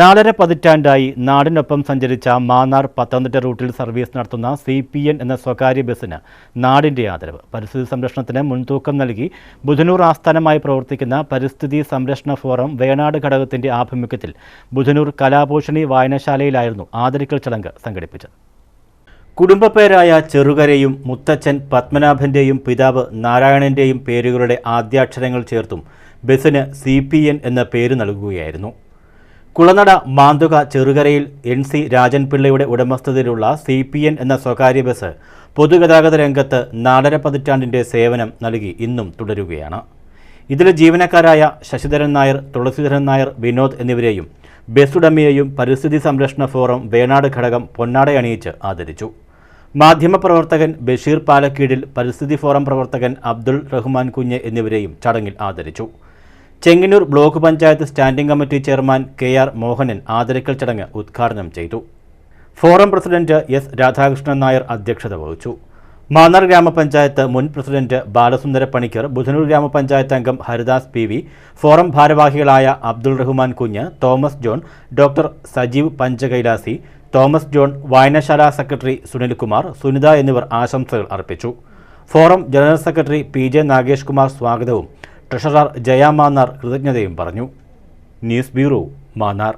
നാലര പതിറ്റാണ്ടായി നാടിനൊപ്പം സഞ്ചരിച്ച മാന്നാർ പത്തനംതിട്ട റൂട്ടിൽ സർവീസ് നടത്തുന്ന സി പി എൻ എന്ന സ്വകാര്യ ബസ്സിന് നാടിന്റെ ആദരവ്. പരിസ്ഥിതി സംരക്ഷണത്തിന് മുൻതൂക്കം നൽകി ബുധനൂർ ആസ്ഥാനമായി പ്രവർത്തിക്കുന്ന പരിസ്ഥിതി സംരക്ഷണ ഫോറം വേണാട് ഘടകത്തിന്റെ ആഭിമുഖ്യത്തിൽ ബുധനൂർ കലാഭൂഷണി വായനശാലയിലായിരുന്നു ആദരിക്കൽ ചടങ്ങ് സംഘടിപ്പിച്ചത്. കുടുംബപ്പേരായ ചെറുകരയും മുത്തച്ഛൻ പത്മനാഭന്റെയും പിതാവ് നാരായണന്റെയും പേരുകളുടെ ആദ്യാക്ഷരങ്ങൾ ചേർത്തും ബസ്സിന് സി പി എൻ എന്ന പേര് നൽകുകയായിരുന്നു. കുളനട മാന്തുക ചെറുകരയിൽ എൻ സി രാജൻപിള്ളയുടെ ഉടമസ്ഥതയിലുള്ള സി പി എൻ എന്ന സ്വകാര്യ ബസ് പൊതുഗതാഗത രംഗത്ത് നാലര പതിറ്റാണ്ടിന്റെ സേവനം നൽകി ഇന്നും തുടരുകയാണ്. ഇതിലെ ജീവനക്കാരായ ശശിധരൻ നായർ തുളസീധരൻ നായർ വിനോദ് എന്നിവരെയും ബസ് ഉടമയെയും പരിസ്ഥിതി സംരക്ഷണ ഫോറം വേണാട് ഘടകം പൊന്നാട അണിയിച്ച് ആദരിച്ചു. മാധ്യമപ്രവർത്തകൻ ബഷീർ പാലക്കീടിൽ പരിസ്ഥിതി ഫോറം പ്രവർത്തകൻ അബ്ദുൾ റഹ്മാൻ കുഞ്ഞ് എന്നിവരെയും ചടങ്ങിൽ ആദരിച്ചു. Chengannur block panchayat standing committee chairman K R Mohanan ആദരിക്കൽ ചടങ്ങ് ഉദ്ഘാടനം ചെയ്തു. Forum president S Radhakrishnan Nair അധ്യക്ഷത വഹിച്ചു. മാന്നാർ ഗ്രാമപഞ്ചായത്ത് മുൻ പ്രസിഡന്റ് ബാലസുന്ദര പണിക്കർ ബുധനൂർ ഗ്രാമപഞ്ചായത്ത് അംഗം ഹരിദാസ് പി വി ഫോറം ഭാരവാഹികളായ Abdul Rahman Kunju Thomas John doctor Sajeev Panchakailasi Thomas John വായനശാല സെക്രട്ടറി സുനിൽകുമാർ സുനിത എന്നിവർ ആശംസകൾ അർപ്പിച്ചു. Forum general secretary P J Nagesh Kumar സ്വാഗതവും ട്രഷറർ ജയ മാന്നാർ കൃതജ്ഞതയും പറഞ്ഞു. News bureau Mannar.